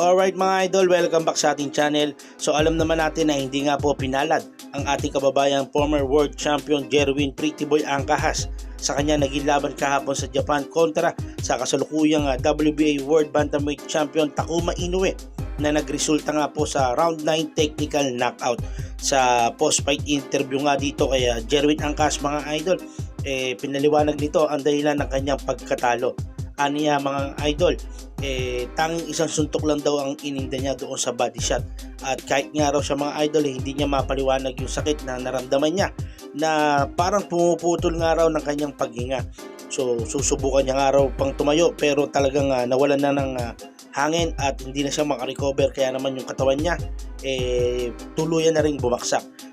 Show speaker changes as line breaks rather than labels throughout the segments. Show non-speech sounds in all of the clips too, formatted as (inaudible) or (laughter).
Alright mga idol, welcome back sa ating channel. So alam naman natin na hindi nga po pinalad ang ating kababayang former world champion Jerwin Pretty Boy Angkahas sa kanya naging laban kahapon sa Japan kontra sa kasalukuyang ah, WBA World Bantamweight Champion Takuma Inoue na nagresulta nga po sa round 9 technical knockout sa post-fight interview nga dito kay ah, Jerwin Angkas mga idol. Eh, pinaliwanag nito ang dahilan ng kanyang pagkatalo. Aniya mga idol eh, tanging isang suntok lang daw ang ininda niya doon sa body shot. At kahit nga raw siya mga idol eh, hindi niya mapaliwanag yung sakit na naramdaman niya na parang pumuputol nga raw ng kanyang paghinga. So susubukan niya nga raw pang tumayo pero talagang ah, nawalan na ng ah, hangin at hindi na siya makarecover. Kaya naman yung katawan niya eh, tuluyan na rin bumaksak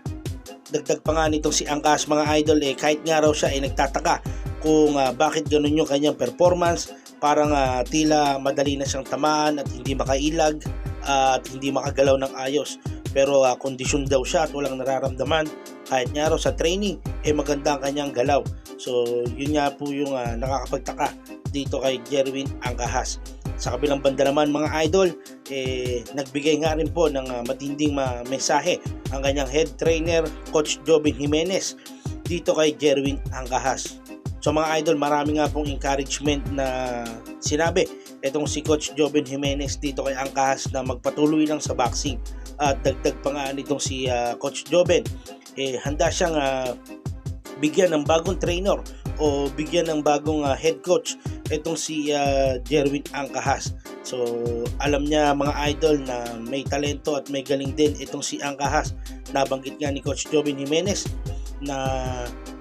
dagdag pa nga nitong si Angkas mga idol eh kahit nga raw siya ay nagtataka kung ah, bakit ganun yung kanyang performance parang ah, tila madali na siyang tamaan at hindi makailag ah, at hindi makagalaw ng ayos. Pero ah, kondisyon daw siya at walang nararamdaman. Kahit nga sa training eh maganda ang kanyang galaw. So yun nga po yung ah, nakakapagtaka dito kay Jerwin Angkahas sa kabilang banda naman mga idol eh, nagbigay nga rin po ng ah, matinding ma- mensahe ang kanyang head trainer coach Jobin Jimenez dito kay Jerwin Angkahas So mga idol, marami nga pong encouragement na sinabi itong si Coach Joven Jimenez dito kay Angkahas na magpatuloy lang sa boxing. At dagdag pa nga nitong si ah, Coach Joven, eh, handa siyang ah, bigyan ng bagong trainer o bigyan ng bagong ah, head coach itong si ah, Jerwin Angkahas. So alam niya mga idol na may talento at may galing din itong si Angkahas. Nabanggit nga ni Coach Joven Jimenez na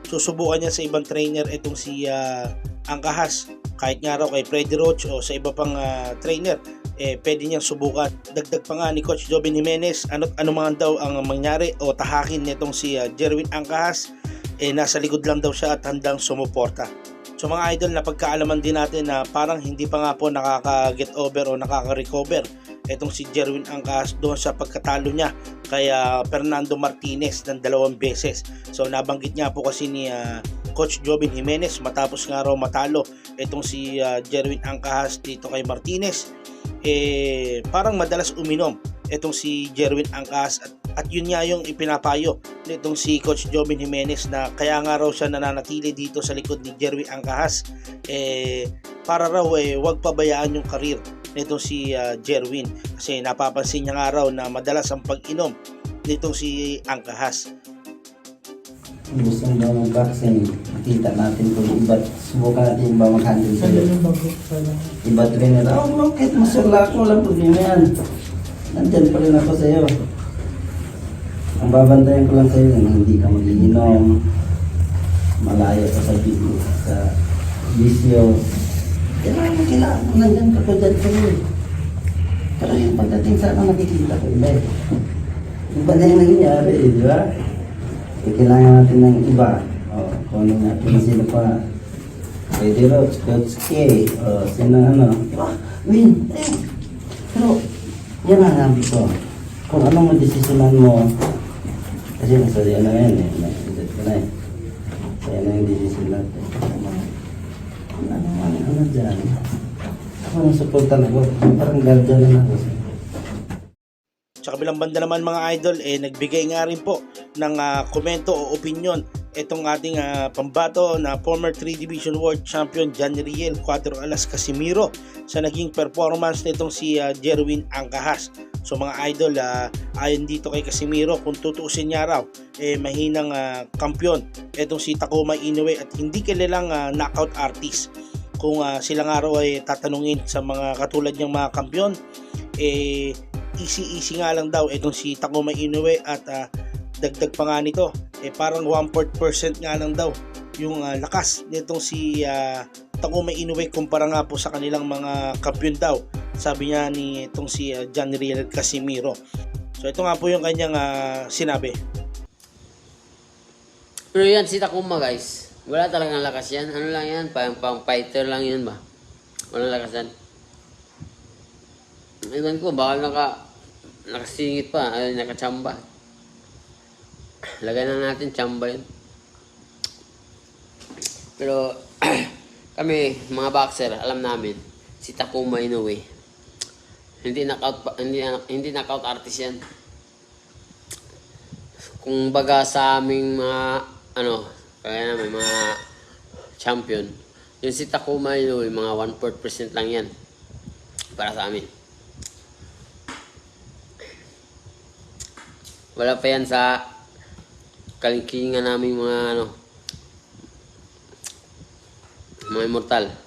susubukan niya sa ibang trainer itong si ah, Angkahas kahit nga raw kay Freddy Roach o sa iba pang ah, trainer eh pwede niyang subukan. Dagdag pa nga ni Coach Joven Jimenez ano ano man daw ang mangyari o tahakin nitong si ah, Jerwin Angkahas eh nasa likod lang daw siya at handang sumuporta. So mga idol na pagkaalaman din natin na parang hindi pa nga po nakaka-get over o nakaka-recover itong si Jerwin Angkas doon sa pagkatalo niya kay ah, Fernando Martinez ng dalawang beses. So nabanggit niya po kasi ni ah, Coach Jobin Jimenez matapos nga raw matalo itong si ah, Jerwin Angkas dito kay Martinez eh parang madalas uminom itong si Jerwin Angkas at, at yun nga yung ipinapayo nitong si Coach Jobin Jimenez na kaya nga raw siya nananatili dito sa likod ni Jerwin Angkas eh para raw eh wag pabayaan yung karir nitong si ah, Jerwin kasi napapansin niya nga raw na madalas ang pag-inom nitong si Angkahas.
gusto daw ng vaccine, makita natin kung iba, subukan natin iba mag-handle sa'yo. Iba trainer, oh, bakit masula ako, walang problema yan. Nandyan pa rin ako sa'yo. Ang babantayan ko lang sa'yo na hindi ka magiinom, malayo ka sa sa bisyo. Kailangan mo, kailangan mo, nandyan ka pa dyan sa'yo. Pero yung pagdating sa ano nakikita ko, iba eh. Iba na yung nangyayari eh, di ba? Eh, kailangan natin ng iba. O, kung ano kung sino pa. Pwede Roach, Coach K, o sino ano. Di ba? Win, eh. Pero, yan ang nabi ko. Kung anong madesisyonan mo, kasi nasa ano yan eh, na, edit ko na eh. Kaya na yung desisyon natin. Ano, ano, ano, dyan? Ako nang supportan ako, parang guardian na ako.
Sa kabilang banda naman mga idol, eh, nagbigay nga rin po ng ah, komento o opinion itong ating ah, pambato na former 3 Division World Champion John Riel Cuatro Alas Casimiro sa naging performance nitong si ah, Jerwin Angkahas. So mga idol, ah, ayon dito kay Casimiro, kung tutuusin niya raw, eh, mahinang ah, kampyon itong si Takuma Inoue at hindi kilalang ah, knockout artist. Kung ah, sila nga raw ay tatanungin sa mga katulad niyang mga kampyon, eh, easy-easy nga lang daw itong si Takuma Inoue at ah, dagdag pa nga nito eh parang 1% nga lang daw yung ah, lakas nitong si ah, Takuma Inoue kumpara nga po sa kanilang mga kampiyon daw sabi niya ni itong si ah, John Riel Casimiro so ito nga po yung kanyang ah, sinabi
Pero yan, si Takuma guys. Wala talagang lakas yan. Ano lang yan? Pang, pang fighter lang yan ba? Walang lakas yan. Ewan ko, baka naka, nakasingit pa, ay, nakachamba. Lagay na natin chamba yun. Pero, (clears throat) kami, mga boxer, alam namin, si Takuma Inoue, Hindi knockout hindi hindi knockout artist yan. Kung baga sa aming mga ano, kaya namin mga champion, yung si Takuma yun, mga 1% lang yan para sa amin. Wala pa yan sa kalingkingan namin mga ano mga immortal.